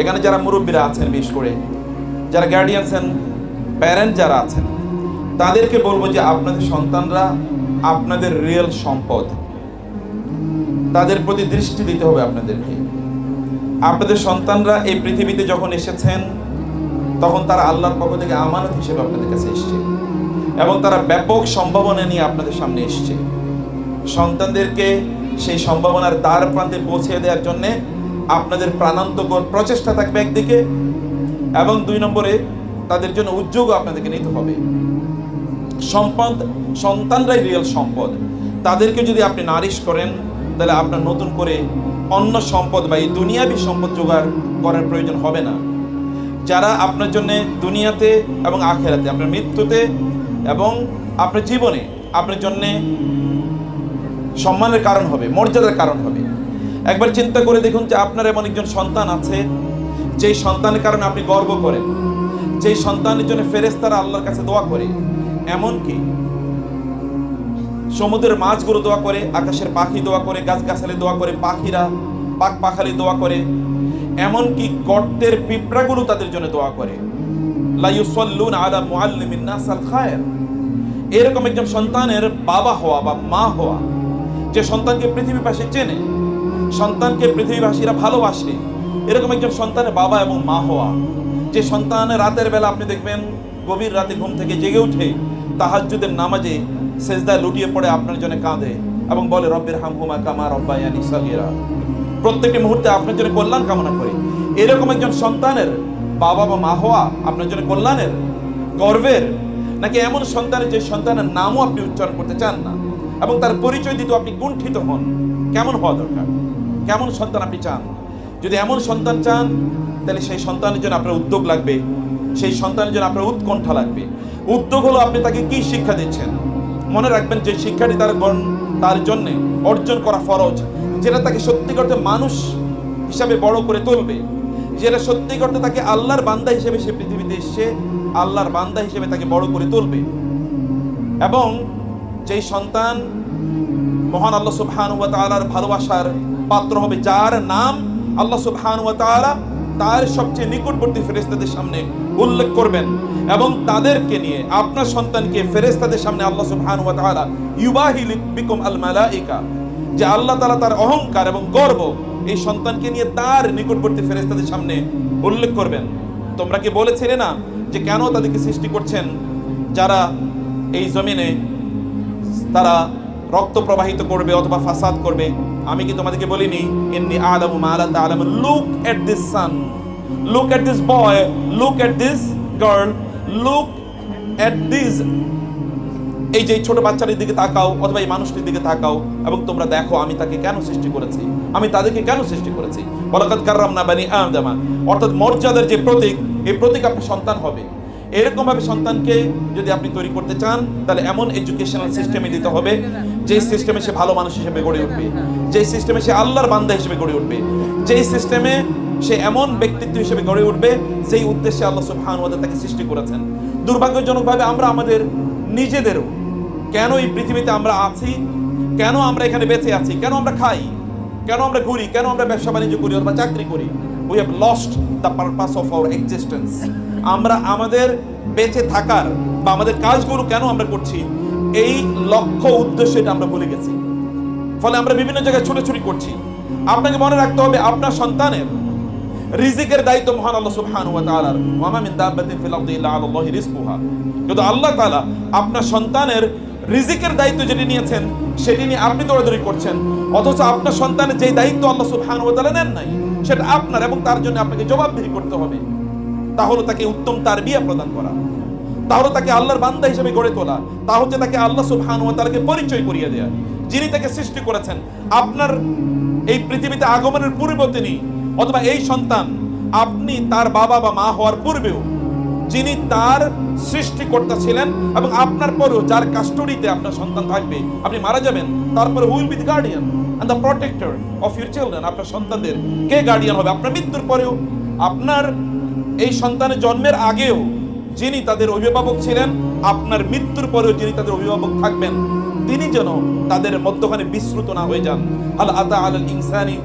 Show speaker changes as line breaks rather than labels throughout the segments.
এখানে যারা মুরব্বীরা আছেন, বিশেষ করে যারা গার্ডিয়ানস অ্যান্ড প্যারেন্ট যারা আছেন, তাদেরকে বলব যে আপনাদের সন্তানরা আপনাদের রিয়েল সম্পদ। তাদের প্রতি দৃষ্টি দিতে হবে আপনাদেরকে। আপনাদের সন্তানরা এই পৃথিবীতে যখন এসেছেন, তখন তারা আল্লাহর পক্ষ থেকে আমানত হিসেবে আপনাদের কাছে এসছে এবং তারা ব্যাপক সম্ভাবনা নিয়ে আপনাদের সামনে এসছে। সন্তানদেরকে সেই সম্ভাবনার দ্বার প্রান্তে পৌঁছে দেওয়ার জন্যে আপনাদের প্রাণান্তকর প্রচেষ্টা থাকবে একদিকে এবং দুই নম্বরে তাদের জন্য উদ্যোগও আপনাদেরকে নিতে হবে। সম্পদ, সন্তানরাই রিয়েল সম্পদ। তাদেরকে যদি আপনি নারিশ করেন, তাহলে আপনার নতুন করে অন্য সম্পদ বা এই দুনিয়াবি সম্পদ জোগাড় করার প্রয়োজন হবে না। যারা আপনার জন্য দুনিয়াতে এবং আখেরাতে, আপনার মৃত্যুতে এবং আপনার জীবনে আপনার জন্যে সম্মানের কারণ হবে, মর্যাদার কারণ হবে একবার চিন্তা করে দেখুন যে আপনার এমন একজন সন্তান আছে, যেই সন্তানের কারণে আপনি গর্ব করেন, যেই সন্তানের জন্য ফেরেস্তারা আল্লাহর কাছে দোয়া করে। এমনকি সমুদ্রের মাছগুলো দোয়া করে, আকাশের পাখি দোয়া করে, গাছগাছালি দোয়া করে, পাখিরা, পাক পাখালি দোয়া করে। এমনকি গর্তের পিঁপড়াগুলো তাদের জন্য দোয়া করে। লাইউসাল্লুন আলা মুআল্লিমিন নাস আল খায়র। এরকম একজন সন্তানের বাবা হওয়া বা মা হওয়া, যে সন্তানকে পৃথিবী পাশে চেনে সন্তানকে পৃথিবীবাসীরা ভালোবাসে। এরকম একজন সন্তানের বাবা এবং মা হওয়া। যে সন্তান রাতের বেলা আপনি দেখবেন, গভীর রাতে ঘুম থেকে জেগে উঠে তাহাজ্জুদের নামাজে সেজদায় লুটিয়ে পড়ে, আপনার জন্য কাঁদে এবং বলে, রব্বের হামহুমা কামা রব্বায়ানি সাগীরা। প্রত্যেকটি মুহূর্তে আপনার জন্য কল্যাণ কামনা করে। এরকম একজন সন্তানের বাবা বা মা হওয়া আপনার জন্য কল্যাণের, গর্বের, নাকি এমন সন্তানের যে সন্তানের নামও আপনি উচ্চারণ করতে চান না এবং তার পরিচয় দিতে আপনি কুণ্ঠিত হন, কেমন হওয়া দরকার? কেমন সন্তান আপনি চান? যদি এমন সন্তান চান, তাহলে সেই সন্তানের জন্য আপনার উদ্যোগ লাগবে। সেই সন্তানের জন্য আপনার উৎকণ্ঠা লাগবে। উদ্যোগ হলো আপনি তাকে কি শিক্ষা দিচ্ছেন? মনে রাখবেন যে শিক্ষাটি তার তার জন্যে অর্জন করা ফরজ। যেটা তাকে সত্যি করতে মানুষ হিসাবে বড় করে তুলবে। যেটা সত্যি করতে তাকে আল্লাহর বান্দা হিসেবে সে পৃথিবীতে এসে আল্লাহর বান্দা হিসেবে তাকে বড় করে তুলবে। এবং যেই সন্তান মহান আল্লাহ সুবহান ভালোবাসার পাত্র হবে যার নাম আল্লাহ সুবহান ওয়া তাআলা। তার সবচেয়ে নিকটবর্তী ফেরেশতাদের সামনে উল্লেখ করবেন এবং তাদেরকে নিয়ে আপনার সন্তানকে ফেরেশতাদের সামনে আল্লাহ সুবহান ওয়া তাআলা ইউবাহি বিকুম আল মালাইকা। যে আল্লাহ তাআলা তার অহংকার এবং গর্ব এই সন্তানকে নিয়ে তার নিকটবর্তী ফেরেশতাদের সামনে উল্লেখ করবেন। তোমরা কি বলেছিলে না যে কেন তাদেরকে সৃষ্টি করছেন? যারা এই জমিনে তারা রক্ত প্রবাহিত করবে অথবা ফাসাদ করবে। আমি কি তোমাদেরকে বলিনি? ইন্নি আলামু মা লা তাআলামু। Look at this sun look at this boy look at this girl look at this এই যে ছোট বাচ্চাটির দিকে তাকাও অথবা এই মানুষটির দিকে তাকাও এবং তোমরা দেখো আমি তাকে কেন সৃষ্টি করেছি? আমি তাদেরকে কেন সৃষ্টি করেছি? ওয়ালাকাদ কাররামনা বানি আদama অর্থাৎ মর্যাদার যে প্রতীক, এই প্রতীক আপনার সন্তান হবে। এরকম ভাবে সন্তানকে যদি আপনি তৈরি করতে চান, তাহলে এমন এডুকেশনাল সিস্টেমে দিতে হবে যে সিস্টেমে সে ভালো মানুষ হিসেবে গড়ে উঠবে যে সিস্টেমে সে আল্লাহর বান্দা হিসেবে গড়ে উঠবে, যেই সিস্টেমে সে এমন ব্যক্তিত্ব হিসেবে গড়ে উঠবে যেই উদ্দেশ্যে আল্লাহ সুবহানাহু ওয়া তাআলা তাকে সৃষ্টি করেছেন। দুর্ভাগ্যজনকভাবে আমরা আমাদের নিজেদেরও কেন এই পৃথিবীতে আমরা আছি? কেন আমরা এখানে বেঁচে আছি? কেন আমরা খাই? কেন আমরা ঘুরি? কেন আমরা ব্যবসা বাণিজ্য করি অথবা চাকরি করি? We have lost the purpose of our existence আমরা আমাদের বেঁচে থাকার বা আমাদের কাজগুলো কেন আমরা করছি? এই লক্ষ্য উদ্দেশ্য এটা আমরা ভুলে গেছি। ফলে আমরা বিভিন্ন জায়গায় ছুটোছুটি করছি। আপনাকে মনে রাখতে হবে, আপনার সন্তানের রিজিকের দায়িত্ব মহান আল্লাহ সুবহানাহু ওয়া তাআলার। ওয়া মা মিন দাব্বাতিন ফিল আরদি ইল্লা আলাল্লাহি রিজকুহা। কিন্তু আল্লাহ তাআলা আপনার সন্তানের রিজিকের দায়িত্ব যেটি নিয়েছেন, সেটি নিয়ে আপনি দৌড়াদৌড়ি করছেন। অথচ আপনার সন্তানের যেই দায়িত্ব আল্লাহ সুবহানাহু ওয়া তাআলা নেন নাই, সেটা আপনার এবং তার জন্য আপনাকে জবাবদিহি করতে হবে। তাহলে তাকে উত্তম তার বিয়া প্রদান করা। তাহলে তাকে আল্লাহর বান্দা হিসেবে গড়ে তোলা। তা হচ্ছে তাকে আল্লাহ সুবহানাহু ওয়া তাআলাকে পরিচয় করিয়ে দেয়া। যিনি তাকে সৃষ্টি করেছেন, আপনার এই পৃথিবীতে আগমনের পূর্বে তিনি অথবা এই সন্তান, আপনি তার বাবা বা মা হওয়ার পূর্বেও যিনি তার সৃষ্টিকর্তা ছিলেন এবং আপনার পরেও যার কাস্টডিতে আপনার সন্তান থাকবে, আপনি মারা যাবেন তারপরে will be guardian and the protector of your children আপনার সন্তানদের কে গার্ডিয়ান হবে? আপনার মৃত্যুর পরেও আপনার এই সন্তানের জন্মের আগেও যিনি তাদের অভিভাবক ছিলেন, আপনার মৃত্যুর পরেও যিনি তাদের অভিভাবক থাকবেন, তিনি যেন তাদের মধ্যখানে বিস্মৃত না হয়ে যান। আল আতা আল ইনসানি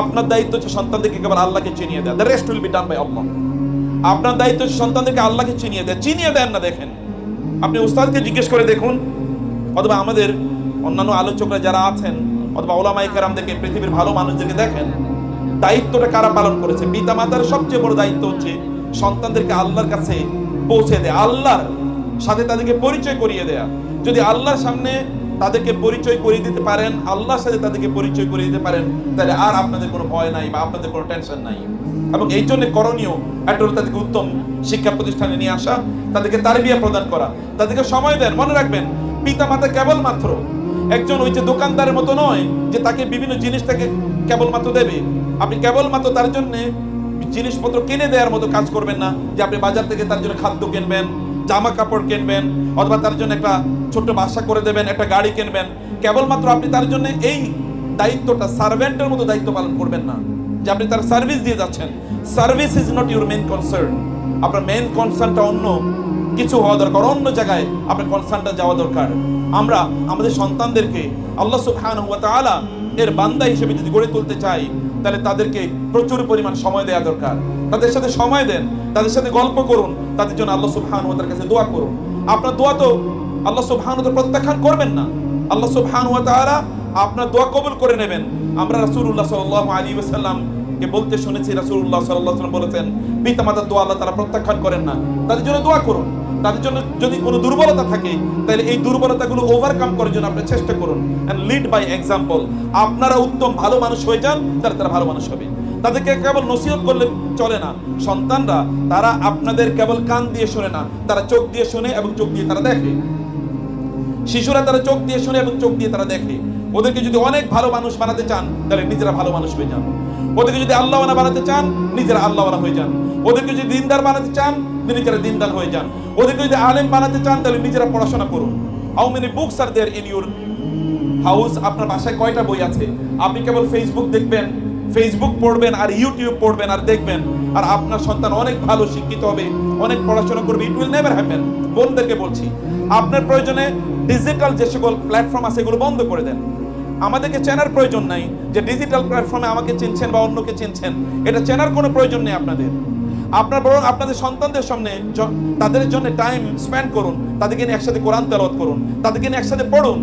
আপনার দায়িত্ব সন্তানদেরকে আল্লাহকে চিনিয়ে দ্য। আল্লাহ আপনার দায়িত্ব সন্তানদেরকে চিনিয়ে চিনিয়ে দেন না, দেখেন। আপনি জিজ্ঞেস করে দেখুন, অথবা আমাদের অন্যান্য আলোচকরা যারা আছেন, অথবা ওলামাই কেরামদেরকে, পৃথিবীর ভালো মানুষদেরকে দেখেন দায়িত্বটা কারা পালন করেছে? পিতা মাতার সবচেয়ে বড় দায়িত্ব হচ্ছে সন্তানদেরকে আল্লাহর কাছে পৌঁছে দেয়া, আল্লাহর সাথে তাদেরকে পরিচয় করিয়ে দেয়া। যদি আল্লাহর সামনে তাদেরকে পরিচয় করিয়ে দিতে পারেন, আল্লাহর সাথে তাদেরকে পরিচয় করিয়ে দিতে পারেন, তাহলে আর আপনাদের কোনো ভয় নাই বা আপনাদের কোনো টেনশন নাই। এবং এই জন্য করণীয় একটা তাদেরকে উত্তম শিক্ষা প্রতিষ্ঠানে নিয়ে আসা, তাদেরকে তারবিয়া প্রদান করা, তাদেরকে সময় দেন, মনে রাখবেন পিতা মাতা কেবলমাত্র একজন ওই যে দোকানদারের মতো নয় যে তাকে বিভিন্ন জিনিস তাকে কেবলমাত্র দেবে। আপনি কেবলমাত্র তার জন্য জিনিসপত্র কিনে দেওয়ার মতো কাজ করবেন না যে আপনি বাজার থেকে তার জন্য খাদ্য কিনবেন জামা কাপড় কিনবেন, অথবা তার জন্য একটা ছোট্ট বাসা করে দেবেন, একটা গাড়ি কিনবেন। কেবলমাত্র আপনি তার জন্য এই দায়িত্বটা সার্ভেন্টের মতো দায়িত্ব পালন করবেন না। যে আপনি তার সার্ভিস দিয়ে যাচ্ছেন। Service is not your main concern. আপনার মেন কনসার্নটা অন্য কিছু হওয়া দরকার, অন্য জায়গায় আপনার কনসার্নটা যাওয়া দরকার। আমরা আমাদের সন্তানদেরকে আল্লাহ সুবহানাহু ওয়া তাআলা এর বান্দা হিসেবে যদি গড়ে তুলতে চাই তাহলে তাদেরকে প্রচুর পরিমাণ সময় দেওয়া দরকার। তাদের সাথে সময় দেন, তাদের সাথে গল্প করুন, তাদের জন্য আল্লাহ সুবহানাহু ওয়া কাছে দোয়া করুন। আপনার দোয়া তো আল্লাহ সুবহানাহু ওয়া প্রত্যাখ্যান করবেন না। আল্লাহ তাআলা আপনার দোয়া কবুল করে নেবেন। আমরা রাসূলুল্লাহ সাল্লাল্লাহু আলাইহি ওয়াসাল্লাম কে বলতে শুনেছি, রাসূলুল্লাহ সাল্লাল্লাহু আলাইহি ওয়াসাল্লাম বলেছেন, পিতামাতার দোয়া আল্লাহ তারা প্রত্যাখ্যান করেন না। তাদের জন্য দোয়া করুন। তাদের জন্য যদি কোনো দুর্বলতা থাকে, তাহলে এই দুর্বলতাগুলো ওভারকাম করার জন্য আপনি চেষ্টা করুন। এন্ড লিড বাই এক্সাম্পল আপনারা উত্তম ভালো মানুষ হয়ে যান, তাহলে তারা ভালো মানুষ হবে। তাদেরকে কেবল নসিহত করলে চলে না। সন্তানরা, তারা আপনাদের কেবল কান দিয়ে শোনে না, তারা চোখ দিয়ে শোনে এবং চোখ দিয়ে তারা দেখে। শিশুরা তারা চোখ দিয়ে শুনে এবং চোখ দিয়ে তারা দেখে। ওদেরকে যদি অনেক ভালো মানুষ বানাতে চান, তাহলে নিজেরা ভালো মানুষ হয়ে যান। ওদেরকে যদি আল্লাহওয়ালা বানাতে চান, নিজেরা আল্লাহওয়ালা হয়ে যান। ওদেরকে যদি দিনদার বানাতে চান নিজেরা দিনদার হয়ে যান। ওদেরকে যদি আলেম বানাতে চান, তাহলে নিজেরা পড়াশোনা করুন। How many books are there in your house আপনার বাসায় কয়টা বই আছে? আপনি কেবল ফেসবুক দেখবেন ফেসবুক পড়বেন, আর ইউটিউব পড়বেন, আর দেখবেন। আর আপনার সন্তান অনেক ভালো, শিক্ষিত হবে, অনেক পড়াশোনা করবে ইট উইল নেভার হ্যাপেন বোনদেরকে বলছি, আপনার প্রয়োজনে ডিজিটাল যে সকল প্ল্যাটফর্ম আছে, এগুলো বন্ধ করে দেন। আমাদেরকে চেনার প্রয়োজন নাই যে ডিজিটাল প্ল্যাটফর্মে আমাকে চিনছেন বা অন্যকে চিনছেন। এটা চেনার কোনো প্রয়োজন নেই আপনাদের। আপনার বরং আপনাদের সন্তানদের সামনে তাদের জন্য টাইম স্পেন্ড করুন, তাদেরকে নিয়ে একসাথে কোরআন তেলাওয়াত করুন, তাদেরকে নিয়ে একসাথে পড়ুন,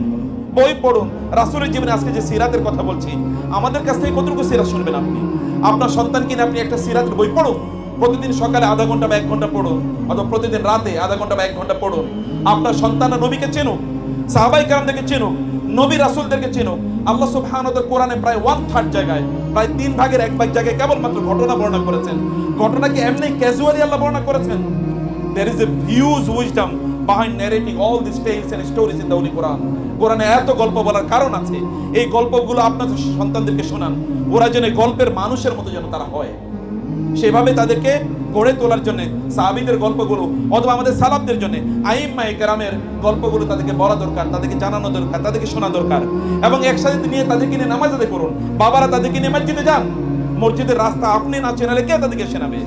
বই পড়ুন। রাসূলের জীবনে আজকে যে সিরাতের কথা বলছি, আমাদের কাছ থেকে কতটুকু সিরাত শুনবেন আপনি? আপনার সন্তানকে নিয়ে আপনি একটা সিরাতের বই পড়ুন, প্রতিদিন সকালে আধা ঘণ্টা বা এক ঘণ্টা পড়ুন, অথবা প্রতিদিন রাতে আধা ঘণ্টা বা এক ঘণ্টা পড়ুন। আপনার সন্তানরা নবীকে চেনুক, সাহাবাই কারামদেরকে চেনুক, নবী রাসূলদেরকে চেনুক। আল্লাহ সুবহানাহু ওয়া কোরআনে প্রায় ওয়ান থার্ড জায়গায়, প্রায় তিন ভাগের এক ভাগ জায়গায় কেবলমাত্র ঘটনা বর্ণনা করেছেন। ঘটনাকে এমনি ক্যাজুয়ালি আল্লাহ বর্ণনা করেছেন? There is a huge wisdom behind narrating all these tales and stories in the Holy Quran. কোরআনে এত গল্প বলার কারণ আছে। এই গল্পগুলো আপনাদের সন্তানদেরকে শোনান। ওরা যেন গল্পের মানুষের মতো যেন তারা হয়। সেভাবে তাদেরকে গড়ে তোলার জন্য, সাহাবিদের গল্পগুলো অথবা আমাদের সালাবদের জন্য, আইম্মা কেরামের গল্পগুলো তাদেরকে বলা দরকার, তাদেরকে জানানো দরকার, তাদেরকে শোনা দরকার। এবং একসাথে নিয়ে তাদেরকে নিয়ে নামাজ আদায় করুন। বাবারা তাদেরকে নিয়ে মসজিদে যান। মসজিদের রাস্তা আপনি না চেনালে কে তাদেরকে চেনাবে?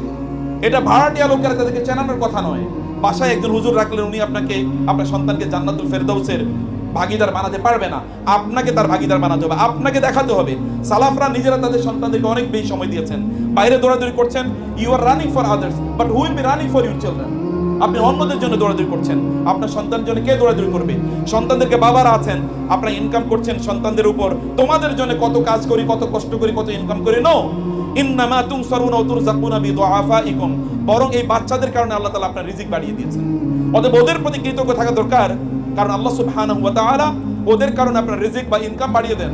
এটা ভাড়াটিয়া লোকেরা তাদেরকে চেনানোর কথা নয়। বাসায় একজন হুজুর রাখলেন, উনি আপনাকে, আপনার সন্তানকে জান্নাতুল ফেরদৌসের ভাগিদার বানাতে পারবে না। আপনাকে তার ভাগিদার বানাতে হবে, আপনাকে দেখাতে হবে। সালাফরা নিজেরা তাদের সন্তানদেরকে অনেক বেশি সময় দিয়েছেন। বাইরে দৌড়াদৌড়ি করছেন you are running for others but will be running for your children আপনি অন্যদের জন্য দৌড়াদৌড়ি করছেন। আপনার সন্তানের জন্য কে দৌড়াদৌড়ি করবে? সন্তানদেরকে বাবারা আছেন, আপনারা ইনকাম করছেন সন্তানদের উপর। তোমাদের জন্য কত কাজ করি, কত কষ্ট করি, কত ইনকাম করি? নো ইন্নামা তুনসারুনা ওয়া তুরজাকুনা বিদুআফাইকুম। বরং এই বাচ্চাদের কারণে আল্লাহ তাআলা আপনার রিজিক বাড়িয়ে দিয়েছেন। অতএব ওদের প্রতি কৃতজ্ঞ থাকা দরকার। কারণ আল্লাহ সুবহানাহু ওয়া তাআলা ওদের কারণে আপনার রিজিক বা ইনকাম বাড়িয়ে দেন।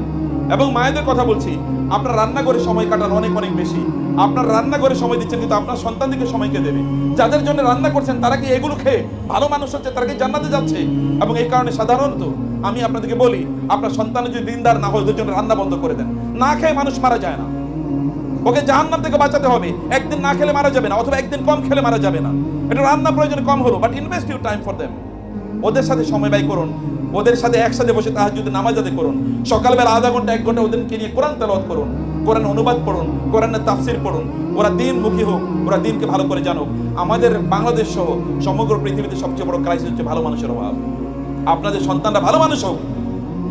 এবং মায়েদের কথা বলছি, আপনার রান্নাঘরে সময় কাটান অনেক অনেক বেশি। আপনার রান্নাঘরে সময় দিচ্ছেন কিন্তু আপনার সন্তানদেরকে সময়কে দেবে? যাদের জন্য রান্না করছেন, তারা কি এগুলো খেয়ে ভালো মানুষ হচ্ছে, তারা কি জান্নাতে যাচ্ছে? এবং এই কারণে সাধারণত আমি আপনাদেরকে বলি, আপনার সন্তান যদি দিনদার না হয়, ওদের জন্য রান্না বন্ধ করে দেন। না খেয়ে মানুষ মারা যায় না। ওকে জাহান্নাম থেকে বাঁচাতে হবে। একদিন না খেলে মারা যাবে না, অথবা একদিন কম খেলে মারা যাবে না। এটা রান্না প্রয়োজন কম হলো but invest you time for them ওদের সাথে সময় ব্যয় করুন। ওদের সাথে একসাথে বসে তাহার যদি নামাজ আদায় করুন। সকালবেলা আধা ঘণ্টা, এক ঘণ্টা ওদেরকে নিয়ে কোরআন তেলাওয়াত করুন। কোরআন অনুবাদ পড়ুন, কোরআনের তাফসির পড়ুন। ওরা দিন মুখী হোক, ওরা দিনকে ভালো করে জানুক। আমাদের বাংলাদেশ সহ সমগ্র পৃথিবীতে সবচেয়ে বড় ক্রাইসিস হচ্ছে ভালো মানুষের অভাব। আপনাদের সন্তানরা ভালো মানুষ হোক,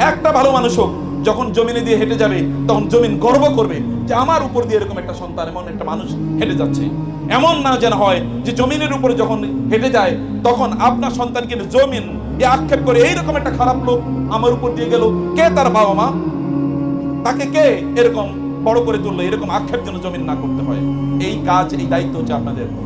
একটা ভালো মানুষ হোক যখন জমিনে দিয়ে হেঁটে যাবে, তখন জমিন গর্ব করবে যে আমার উপর দিয়ে এরকম একটা সন্তান, এমন একটা মানুষ হেঁটে যাচ্ছে। এমন না যেন হয় যে জমিনের উপরে যখন হেঁটে যায়, তখন আপনার সন্তানকে জমিন এ আক্ষেপ করে, এইরকম একটা খারাপ লোক আমার উপর দিয়ে গেল। কে তার বাবা মা? তাকে কে এরকম বড় করে তুললো? এরকম আক্ষেপ যেন জমিন না করতে হয়। এই কাজ, এই দায়িত্ব হচ্ছে আপনাদের।